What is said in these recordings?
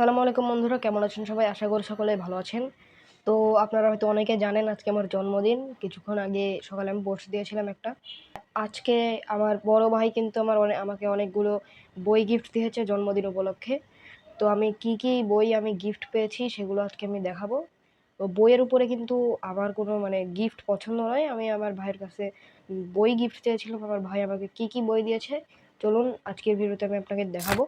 আসসালামু আলাইকুম বন্ধুরা, কেমন আছেন সবাই? আশা করি সকলে ভালো আছেন। তো আপনারা হয়তো অনেকে জানেন আজকে আমার জন্মদিন। কিছুক্ষণ আগে সকালে আমি পোস্ট দিয়েছিলাম একটা। আজকে আমার বড় ভাই কিন্তু আমার অনেক আমাকে অনেকগুলো বই গিফট দিয়েছে জন্মদিন উপলক্ষে। তো আমি কি কি বই আমি গিফট পেয়েছি সেগুলো আজকে আমি দেখাবো। তো বইয়ের উপরে কিন্তু আমার কোনো মানে গিফট পছন্দ নয়। আমি আমার ভাইয়ের কাছে বই গিফট চেয়েছিলাম। আমার ভাই আমাকে কি কি বই দিয়েছে? চলুন আজকের ভিডিওতে আমি আপনাকে দেখাবো।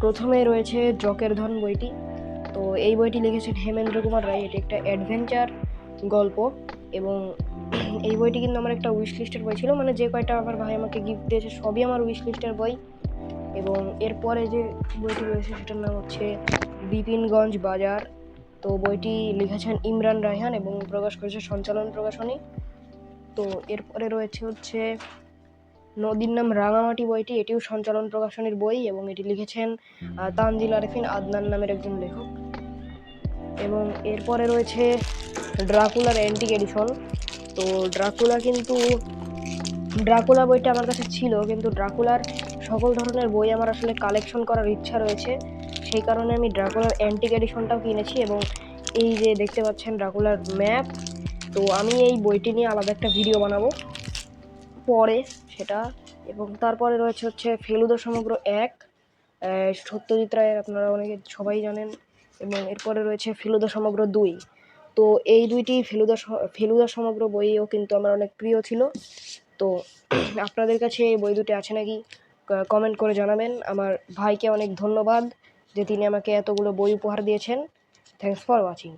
প্রথমে রয়েছে জকের ধন বইটি। তো এই বইটি লিখেছেন হেমেন্দ্র কুমার রায়। এটি একটা অ্যাডভেঞ্চার গল্প এবং এই বইটি কিন্তু আমার একটা উইশ লিস্টের বই ছিল। মানে যে কয়টা আমার ভাই আমাকে গিফট দিয়েছে সবই আমার উইশ লিস্টের বই। এবং এরপরে যে বইটি রয়েছে সেটার নাম হচ্ছে বিপিনগঞ্জ বাজার। তো বইটি লিখেছেন ইমরান রায়হান এবং প্রকাশ করেছে সঞ্চালন প্রকাশনী। তো এরপরে রয়েছে হচ্ছে নদীর নাম রাঙামাটি বইটি এটিও সঞ্চালন প্রকাশনীর বই এবং এটি লিখেছেন তানজিল আরেফিন আদনান নামের একজন লেখক। এবং এরপরে রয়েছে ড্রাকুলার অ্যান্টিক এডিশন। তো ড্রাকুলা কিন্তু ড্রাকুলা বইটা আমার কাছে ছিল কিন্তু ড্রাকুলার সকল ধরনের বই আমার আসলে কালেকশন করার ইচ্ছা রয়েছে। সেই কারণে আমি ড্রাকুলার অ্যান্টিক এডিশনটাও কিনেছি এবং এই যে দেখতে পাচ্ছেন ড্রাকুলার ম্যাপ তো আমি এই বইটি নিয়ে আলাদা একটা ভিডিও বানাবো। পরে সেটা, এবং তারপরে রয়েছে হচ্ছে ফেলুদা সমগ্র এক সত্যজিৎ রায়ের আপনারা অনেকে সবাই জানেন, এবং এরপরে রয়েছে ফেলুদা সমগ্র দুই। তো এই দুইটি ফেলুদা ফেলুদা সমগ্র বইও কিন্তু আমার অনেক প্রিয় ছিল। তো আপনাদের কাছে এই বই দুটি আছে নাকি? কমেন্ট করে জানাবেন। আমার ভাইকে অনেক ধন্যবাদ যে তিনি আমাকে এতগুলো বই উপহার দিয়েছেন। Thanks for watching